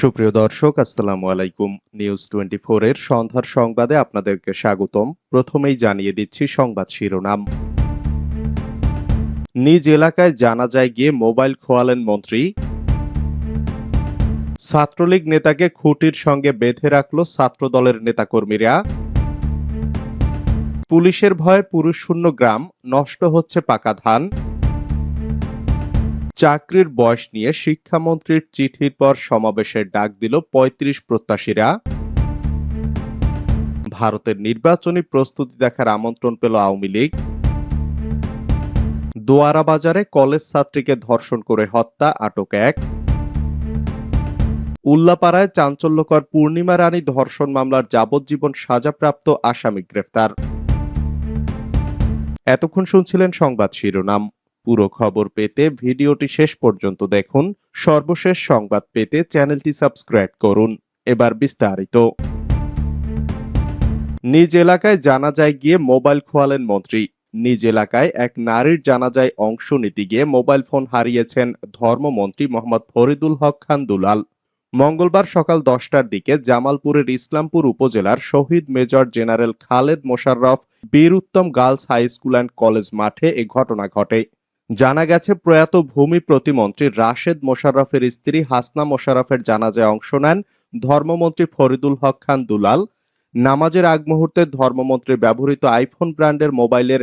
সুপ্রিয় দর্শক, আসসালামু আলাইকুম। নিউজ টোয়েন্টি এর সন্ধ্যার সংবাদে আপনাদেরকে স্বাগতম। প্রথমেই জানিয়ে দিচ্ছি সংবাদ শিরোনাম। নিজ এলাকায় জানা যায় গিয়ে মোবাইল খোয়ালেন মন্ত্রী। ছাত্রলীগ নেতাকে খুঁটির সঙ্গে বেঁধে রাখল ছাত্রদলের নেতাকর্মীরা। পুলিশের ভয়ে পুরুষ শূন্য গ্রাম নষ্ট হচ্ছে পাকা ধান। চাকরির বয়স নিয়ে শিক্ষামন্ত্রীর চিঠির পর সমাবেশের ডাক দিল ৩৫ প্রত্যাশীরা। ভারতের নির্বাচনী প্রস্তুতি দেখার আমন্ত্রণ পেল আওয়ামী লীগ। দোয়ারা বাজারে কলেজ ছাত্রীকে ধর্ষণ করে হত্যা, আটক এক। উল্লাপাড়ায় চাঞ্চল্যকর পূর্ণিমা রানী ধর্ষণ মামলার যাবজ্জীবন সাজাপ্রাপ্ত আসামি গ্রেফতার। এতক্ষণ শুনছিলেন সংবাদ শিরোনাম। পুরো খবর পেতে ভিডিওটি শেষ পর্যন্ত দেখুন। সর্বশেষ সংবাদ পেতে চ্যানেলটি সাবস্ক্রাইব করুন। এবার বিস্তারিত। নিজ এলাকায় জানা যায় গিয়ে মোবাইল খোয়ালেন মন্ত্রী। নিজ এলাকায় এক নারীর জানাজায় অংশ নিতে গিয়ে মোবাইল ফোন হারিয়েছেন ধর্মমন্ত্রী মোহাম্মদ ফরিদুল হক খান দুলাল। মঙ্গলবার সকাল দশটার দিকে জামালপুরের ইসলামপুর উপজেলার শহীদ major general Khaled Mosharraf Bir Uttom girls high school and college মাঠে এ ঘটনা ঘটে। জানা গেছে, প্রয়াত ভূমি প্রতিমন্ত্রী রাশেদ মোশাররফের স্ত্রী হাসনা মোশাররফের জানাজায় অংশ নেন ধর্মমন্ত্রী ফরিদুল হক খান দুলাল। নামাজের আগ মুহূর্তে ধর্মমন্ত্রী ব্যবহৃত আইফোন ব্র্যান্ডের মোবাইলের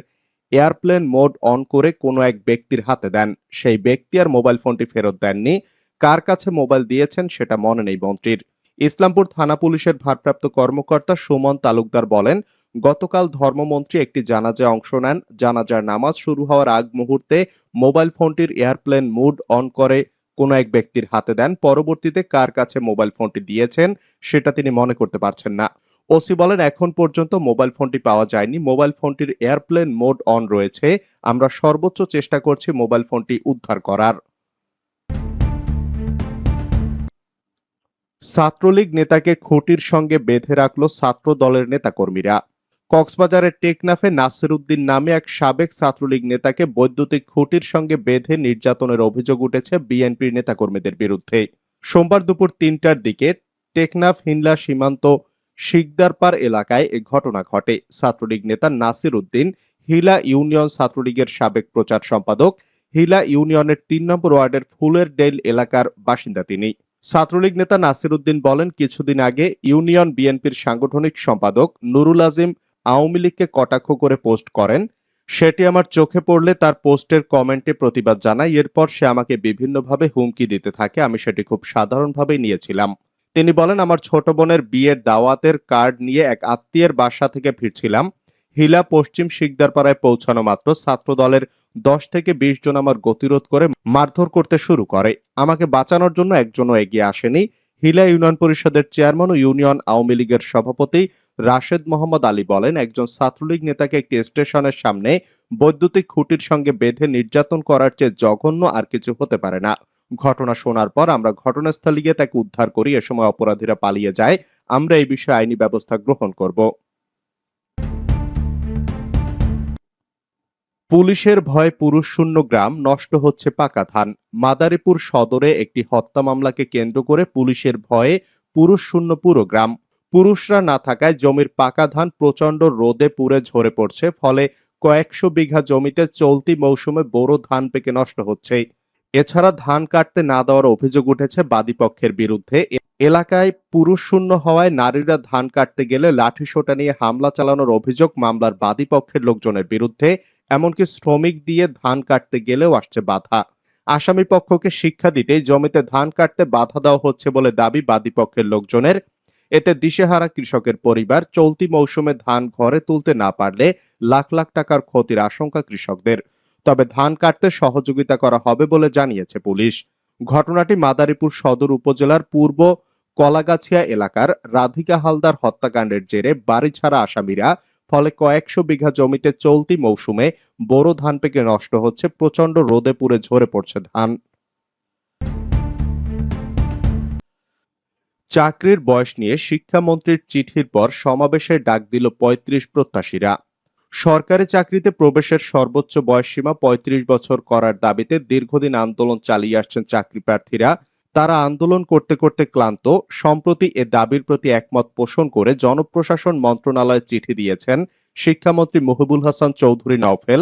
এয়ারপ্লেন মোড অন করে কোনো এক ব্যক্তির হাতে দেন। সেই ব্যক্তি আর মোবাইল ফোনটি ফেরত দেননি। কার কাছে মোবাইল দিয়েছেন সেটা মনে নেই মন্ত্রীর। ইসলামপুর থানা পুলিশের ভারপ্রাপ্ত কর্মকর্তা সুমন তালুকদার বলেন গতকাল ধর্মমন্ত্রী একটি জানাজায় অংশ নেন। জানাজার নামাজ শুরু হওয়ার আগ মুহূর্তে মোবাইল ফোনটির এয়ারপ্লেন মুড অন করে কোনো এক ব্যক্তির হাতে দেন। পরবর্তীতে কার কাছে মোবাইল ফোনটি দিয়েছেন সেটা তিনি মনে করতে পারছেন না। ওসি বলেন, এখন পর্যন্ত মোবাইল ফোনটি পাওয়া যায়নি। মোবাইল ফোনটির এয়ারপ্লেন মোড অন রয়েছে। আমরা সর্বোচ্চ চেষ্টা করছি মোবাইল ফোনটি উদ্ধার করার। ছাত্রলীগ নেতাকে খুঁটির সঙ্গে বেঁধে রাখল ছাত্র দলের নেতাকর্মীরা। কক্সবাজারের টেকনাফে নাসির উদ্দিন নামে এক সাবেক ছাত্রলীগ নেতাকে বৈদ্যুতিক খুঁটির সঙ্গে বেঁধে নির্যাতনের অভিযোগ উঠেছে বিএনপির নেতাকর্মীদের বিরুদ্ধে। সোমবার দুপুর তিনটার দিকে টেকনাফ, হিনলা সীমান্ত, শিকদারপার এলাকায় এ ঘটনা ঘটে। ছাত্রলীগ নেতা নাসির উদ্দিন হিলা ইউনিয়ন ছাত্রলীগের সাবেক প্রচার সম্পাদক, হিলা ইউনিয়নের তিন নম্বর ওয়ার্ডের ফুলের ডেল এলাকার বাসিন্দা তিনি। ছাত্রলীগ নেতা নাসির উদ্দিন বলেন, কিছুদিন আগে ইউনিয়ন বিএনপির সাংগঠনিক সম্পাদক নুরুল আজিম আওয়ামী লীগকে কটাক্ষ করে পোস্ট করেন। সেটি আমার চোখে পড়লে তার পোস্টের কমেন্টে প্রতিবাদ জানাই। এরপর সে আমাকে বিভিন্নভাবে হুমকি দিতে থাকে। আমি সেটি খুব সাধারণভাবেই নিয়েছিলাম। তিনি বলেন, আমার ছোট বোনের বিয়ের দাওয়াতের কার্ড নিয়ে এক আত্মীয়ের বাসা থেকে ফিরছিলাম। হিলা পশ্চিম শিকদারপাড়ায় পৌঁছানো মাত্র। ছাত্র দলের দশ থেকে বিশ জন আমার গতিরোধ করে মারধর করতে শুরু করে। আমাকে বাঁচানোর জন্য একজনও এগিয়ে আসেনি। হিলা ইউনিয়ন পরিষদের চেয়ারম্যান ও ইউনিয়ন আওয়ামী লীগের সভাপতি রাশেদ মোহাম্মদ আলী বলেন, একজন ছাত্রলীগ নেতাকে একটি স্টেশনের সামনে বৈদ্যুতিক খুঁটির সঙ্গে বেঁধে নির্যাতন করার চেয়ে জঘন্য আর কিছু হতে পারে না। ঘটনা শোনার পর আমরা ঘটনাস্থলে গিয়ে তাকে উদ্ধার করি। এ সময় অপরাধীরা পালিয়ে যায়। আমরা এই বিষয়ে আইনি ব্যবস্থা গ্রহণ করব। পুলিশের ভয়ে পুরুষশূন্য গ্রাম নষ্ট হচ্ছে পাকা ধান। মাদারীপুর সদরে একটি হত্যা মামলাকে কেন্দ্র করে পুলিশের ভয়ে পুরুষশূন্য পুরো গ্রাম। পুরুষরা না থাকায় জমির পাকা ধান প্রচণ্ড রোদে পুড়ে ঝরে পড়ছে, ফলে কয়েকশো বিঘা জমিতে চলতি মৌসুমে বোরো ধান পেকে নষ্ট হচ্ছে এছাড়া ধান কাটতে না দেওয়ার অভিযোগ উঠেছে বাদীপক্ষের বিরুদ্ধে। এলাকায় পুরুষ শূন্য হওয়ায় নারীরা ধান কাটতে গেলে লাঠি সোটা নিয়ে হামলা চালানোর অভিযোগ মামলার বাদীপক্ষের লোকজনের বিরুদ্ধে, এমনকি শ্রমিক দিয়ে ধান কাটতে গেলেও আসছে বাধা। আসামি পক্ষকে শিক্ষা দিতেই জমিতে ধান কাটতে বাধা দেওয়া হচ্ছে বলে দাবি বাদীপক্ষের লোকজনের। এতে দিশেহারা কৃষকের পরিবার চলতি মৌসুমে ধান ঘরে তুলতে না পারলে লাখ লাখ টাকার ক্ষতির আশঙ্কা কৃষকদের। তবে ধান কাটতে সহযোগিতা করা হবে বলে জানিয়েছে পুলিশ। ঘটনাটি মাদারীপুর সদর উপজেলার পূর্ব কলাগাছিয়া এলাকার রাধিকা হালদার হত্যাকাণ্ডের জেরে বাড়ি ছাড়া আসামিরা, ফলে কয়েকশো বিঘা জমিতে চলতি মৌসুমে বোরো ধান পেকে নষ্ট হচ্ছে প্রচণ্ড রোদে পুড়ে ঝরে পড়ছে ধান। চাকরির বয়স নিয়ে শিক্ষামন্ত্রীর চিঠির পর সমাবেশে ডাক দিল পঁয়ত্রিশ প্রত্যাশীরা। সরকারি চাকরিতে প্রবেশের সর্বোচ্চ বয়সসীমা পঁয়ত্রিশ বছর করার দাবিতে দীর্ঘদিন আন্দোলন চালিয়ে আসছেন চাকরি প্রার্থীরা। তারা আন্দোলন করতে করতে ক্লান্ত, সম্প্রতি এ দাবির প্রতি একমত পোষণ করে জনপ্রশাসন মন্ত্রণালয়ে চিঠি দিয়েছেন শিক্ষামন্ত্রী মহিবুল হাসান চৌধুরী নওফেল।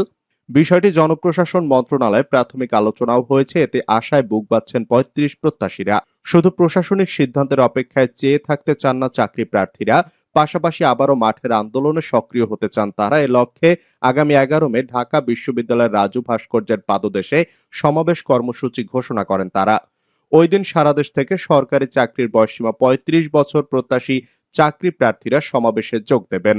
বিষয়টি জনপ্রশাসন মন্ত্রণালয়ে প্রাথমিক আলোচনাও হয়েছে, এতে আশায় বুক বাচ্ছেন পঁয়ত্রিশ প্রত্যাশীরা। শুধু প্রশাসনিক সিদ্ধান্তের অপেক্ষায় চেয়ে থাকতে চান না চাকরি প্রার্থীরা। পাশাপাশি আবারও মাঠের আন্দোলনে সক্রিয় হতে চান তারা। এ লক্ষ্যে আগামী এগারো মে ঢাকা বিশ্ববিদ্যালয়ের রাজু ভাস্কর্যের পাদদেশে সমাবেশ কর্মসূচি ঘোষণা করেন তারা। ওই দিন সারা দেশ থেকে সরকারি চাকরির বয়সীমা পঁয়ত্রিশ বছর প্রত্যাশী চাকরি প্রার্থীরা সমাবেশে যোগ দেবেন।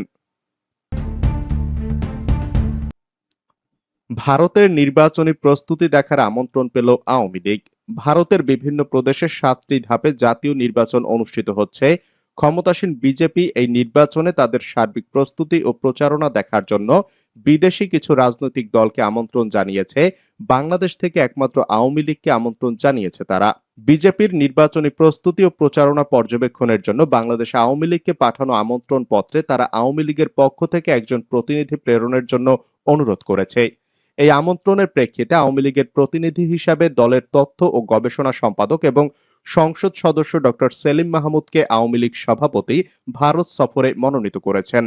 ভারতের নির্বাচনী প্রস্তুতি দেখার আমন্ত্রণ পেল আওয়ামী লীগ। ভারতের বিভিন্ন প্রদেশে সাতটি ধাপে জাতীয় নির্বাচন অনুষ্ঠিত হচ্ছে। ক্ষমতাসীন বিজেপি এই নির্বাচনে তাদের সার্বিক প্রস্তুতি ও প্রচারণা দেখার জন্য বিদেশি কিছু রাজনৈতিক দলকে আমন্ত্রণ জানিয়েছে। বাংলাদেশ থেকে একমাত্র আওয়ামী লীগকে আমন্ত্রণ জানিয়েছে তারা। বিজেপির নির্বাচনী প্রস্তুতি ও প্রচারণা পর্যবেক্ষণের জন্য বাংলাদেশ আওয়ামী লীগকে পাঠানো আমন্ত্রণ পত্রে তারা আওয়ামী লীগের পক্ষ থেকে একজন প্রতিনিধি প্রেরণের জন্য অনুরোধ করেছে। এই আমন্ত্রণের প্রেক্ষিতে আওয়ামী লীগের প্রতিনিধি হিসাবে দলের তথ্য ও গবেষণা সম্পাদক এবং সংসদ সদস্য ডক্টর সেলিম মাহমুদকে আওয়ামী লীগ সভাপতি ভারত সফরে মনোনীত করেছেন।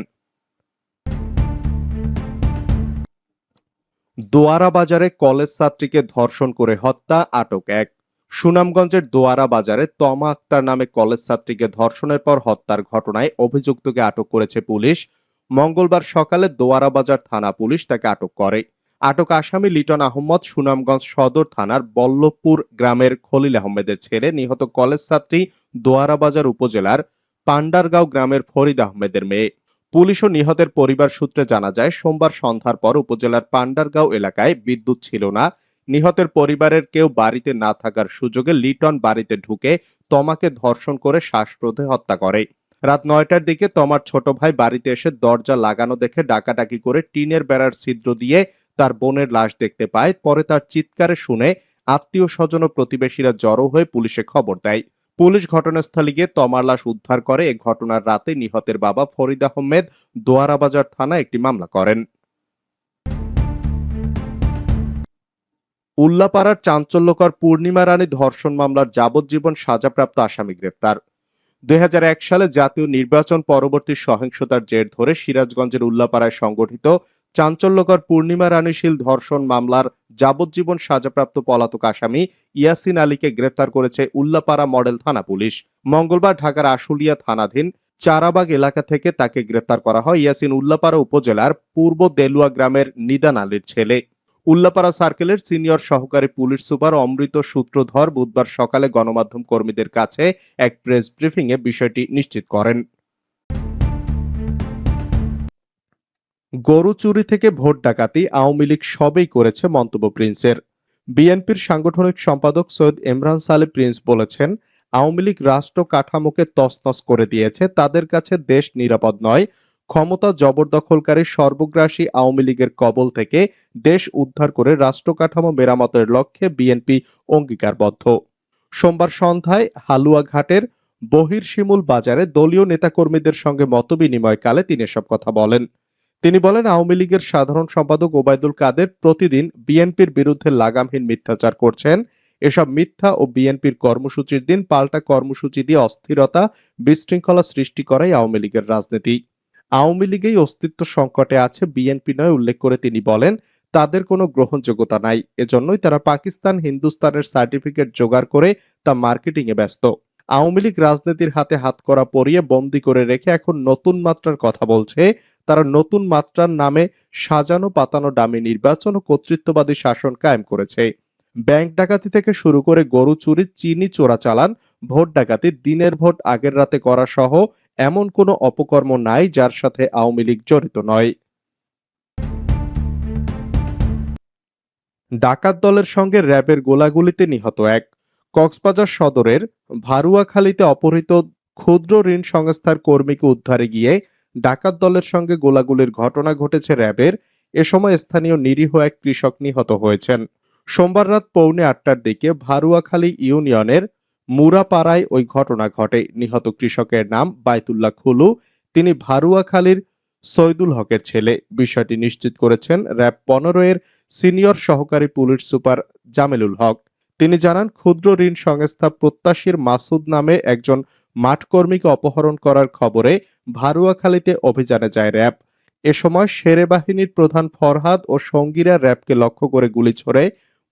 দোয়ারা বাজারে কলেজ ছাত্রীকে ধর্ষণ করে হত্যা, আটক এক। সুনামগঞ্জের দোয়ারা বাজারে তমা আক্তার নামে কলেজ ছাত্রীকে ধর্ষণের পর হত্যার ঘটনায় অভিযুক্তকে আটক করেছে পুলিশ। মঙ্গলবার সকালে দোয়ারা বাজার থানা পুলিশ তাকে আটক করে। আটক আসামি লিটন আহমদ সুনামগঞ্জ সদর থানার বল্লভপুর গ্রামের খলিল আহমেদের ছেলে নিহত কলেজ ছাত্রী দোয়ারাবাজার উপজেলার পান্ডারগাঁও গ্রামের ফরিদ আহমেদের মেয়ে। পুলিশ ও নিহতের পরিবার সূত্রে জানা যায়, সোমবার সন্ধ্যার পর উপজেলার পান্ডারগাঁও এলাকায় বিদ্যুৎ ছিল না। নিহতের পরিবারের কেউ বাড়িতে না থাকার সুযোগে লিটন বাড়িতে ঢুকে তমাকে ধর্ষণ করে শ্বাসরোধে হত্যা করে। রাত নয়টার দিকে তমার ছোট ভাই বাড়িতে এসে দরজা লাগানো দেখে ডাকাডাকি করে টিনের বেড়ার ছিদ্র দিয়ে তার বোনের লাশ দেখতে পায়। পরে তার চিৎকারে শুনে আত্মীয় স্বজন ও প্রতিবেশীরা জড়ো হয়ে পুলিশে খবর দেয়। পুলিশ ঘটনাস্থলে গিয়ে তমার লাশ উদ্ধার করে। এ ঘটনার রাতে নিহতের বাবা ফরিদ আহমেদ দোয়ারাবাজার থানায় একটি মামলা করেন। উল্লাপাড়ার চাঞ্চল্যকর পূর্ণিমা রানী ধর্ষণ মামলার যাবজ্জীবন সাজাপ্রাপ্ত আসামি গ্রেপ্তার। দুই হাজার এক সালে জাতীয় নির্বাচন পরবর্তী সহিংসতার জের ধরে সিরাজগঞ্জের উল্লাপাড়ায় সংগঠিত চাঞ্চল্যকর পূর্ণিমা রানীশীল ধর্ষণ মামলার যাবজ্জীবন সাজাপ্রাপ্ত পলাতক আসামি ইয়াসিন আলীকে গ্রেফতার করেছে উল্লাপাড়া মডেল থানা পুলিশ। মঙ্গলবার ঢাকার আশুলিয়া থানাধীন চারাবাগ এলাকা থেকে তাকে গ্রেফতার করা হয় ইয়াসিন উল্লাপাড়া উপজেলার পূর্ব দেলুয়া গ্রামের নিদান আলীর ছেলে। উল্লাপাড়া সার্কেলের সিনিয়র সহকারী পুলিশ সুপার অমৃত সূত্রধর বুধবার সকালে গণমাধ্যম কর্মীদের কাছে এক প্রেস ব্রিফিংয়ে বিষয়টি নিশ্চিত করেন। গরু চুরি থেকে ভোট ডাকাতি আওয়ামী লীগ সবেই করেছে মন্তব্য প্রিন্সের। বিএনপির সাংগঠনিক সম্পাদক সৈয়দ ইমরান সালে প্রিন্স বলেছেন, আওয়ামী লীগ রাষ্ট্র কাঠামোকে তছনছ করে দিয়েছে, তাদের কাছে দেশ নিরাপদ নয়, ক্ষমতা জবরদখলকারী সর্বগ্রাসী আওয়ামী লীগের কবল থেকে দেশ উদ্ধার করে রাষ্ট্র কাঠামো মেরামতের লক্ষ্যে বিএনপি অঙ্গীকারবদ্ধ। সোমবার সন্ধ্যায় হালুয়াঘাটের বহিরশিমুল বাজারে দলীয় নেতাকর্মীদের সঙ্গে মতবিনিময়কালে তিনি এসব কথা বলেন। তিনি বলেন, আওয়ামী লীগের সাধারণ সম্পাদক ওবায়দুল কাদের প্রতিদিন বিএনপির বিরুদ্ধে লাগামহীন মিথ্যাচার করছেন। এসব মিথ্যা ও বিএনপির কর্মসূচির দিন পাল্টা কর্মসূচি দিয়ে অস্থিরতা, বিশৃঙ্খলা সৃষ্টি করাই আওয়ামী লীগের রাজনীতি। আওয়ামী লীগেই অস্তিত্ব সংকটে আছে বিএনপি নয়, উল্লেখ করে তিনি বলেন, তাদের কোনো গ্রহণযোগ্যতা নাই। এজন্যই তারা পাকিস্তান হিন্দুস্তানের সার্টিফিকেট জোগাড় করে তা মার্কেটিংয়ে ব্যস্ত। আওয়ামী লীগ রাজনীতির হাতে হাত করা পরিয়ে বন্দি করে রেখে এখন নতুন মাত্রার কথা বলছে তারা নতুন মাত্রার নামে সাজানো পাতানো ডামি নির্বাচন ও কর্তৃত্ববাদী শাসন কায়েম করেছে। ব্যাংক ডাকাতি থেকে শুরু করে গরু চুরি, চিনি চোরাচালান ভোট ডাকাতি, দিনের ভোট, আগের রাতে করা সহ এমন কোনো অপকর্ম নাই যার সাথে আওয়ামী লীগ জড়িত নয়। ডাকাত দলের সঙ্গে র্যাবের গোলাগুলিতে নিহত এক। কক্সবাজার সদরের ভারুয়াখালীতে অপহৃত ক্ষুদ্র ঋণ সংস্থার কর্মীকে উদ্ধারে গিয়ে ডাকাত দলের সঙ্গে গোলাগুলির ঘটনা ঘটেছে র্যাবের। এ সময় স্থানীয় নিরীহ এক কৃষক নিহত হয়েছেন। সোমবার রাত পৌনে আটটার দিকে ভারুয়াখালী ইউনিয়নের মুরাপাড়ায় ওই ঘটনা ঘটে। নিহত কৃষকের নাম বাইতুল্লাহ খুলু। তিনি ভারুয়াখালীর সৈদুল হকের ছেলে। বিষয়টি নিশ্চিত করেছেন র্যাব পনেরো এর সিনিয়র সহকারী পুলিশ সুপার জামেলুল হক। তিনি জানান, ক্ষুদ্র ঋণ সংস্থা প্রত্যাশীর মাসুদ নামে একজন মাঠকর্মীকে অপহরণ করার খবরে ভারুয়াখালীতে অভিযানে যায় র্যাব। এ সময় সেরে বাহিনীর প্রধান ফরহাদ ও সঙ্গীরা র্যাবকে লক্ষ্য করে গুলি ছোড়ে।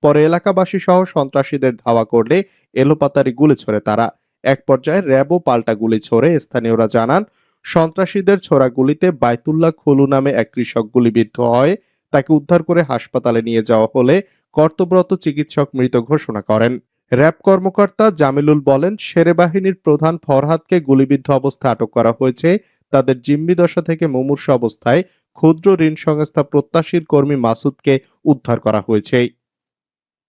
পরে এলাকাবাসী সহ সন্ত্রাসীদের ধাওয়া করলে এলোপাতারি গুলি ছোড়ে তারা। এক পর্যায়ে র্যাবও পাল্টা গুলি ছোড়ে, স্থানীয়রা জানান, সন্ত্রাসীদের ছোড়া গুলিতে বাইতুল্লাহ খুলু নামে এক কৃষক গুলিবিদ্ধ হয়। তাকে উদ্ধার করে হাসপাতালে নিয়ে যাওয়া হলে কর্তব্যরত চিকিৎসক মৃত ঘোষণা করেন। র্যাব কর্মকর্তা জামিলুল বলেন সেরে বাহিনীর প্রধান ফরহাদকে গুলিবিদ্ধ অবস্থায় আটক করা হয়েছে। তাদের জিম্মি দশা থেকে মুমূর্ষ অবস্থায় ক্ষুদ্র ঋণ সংস্থা প্রত্যাশীর কর্মী মাসুদকে উদ্ধার করা হয়েছে।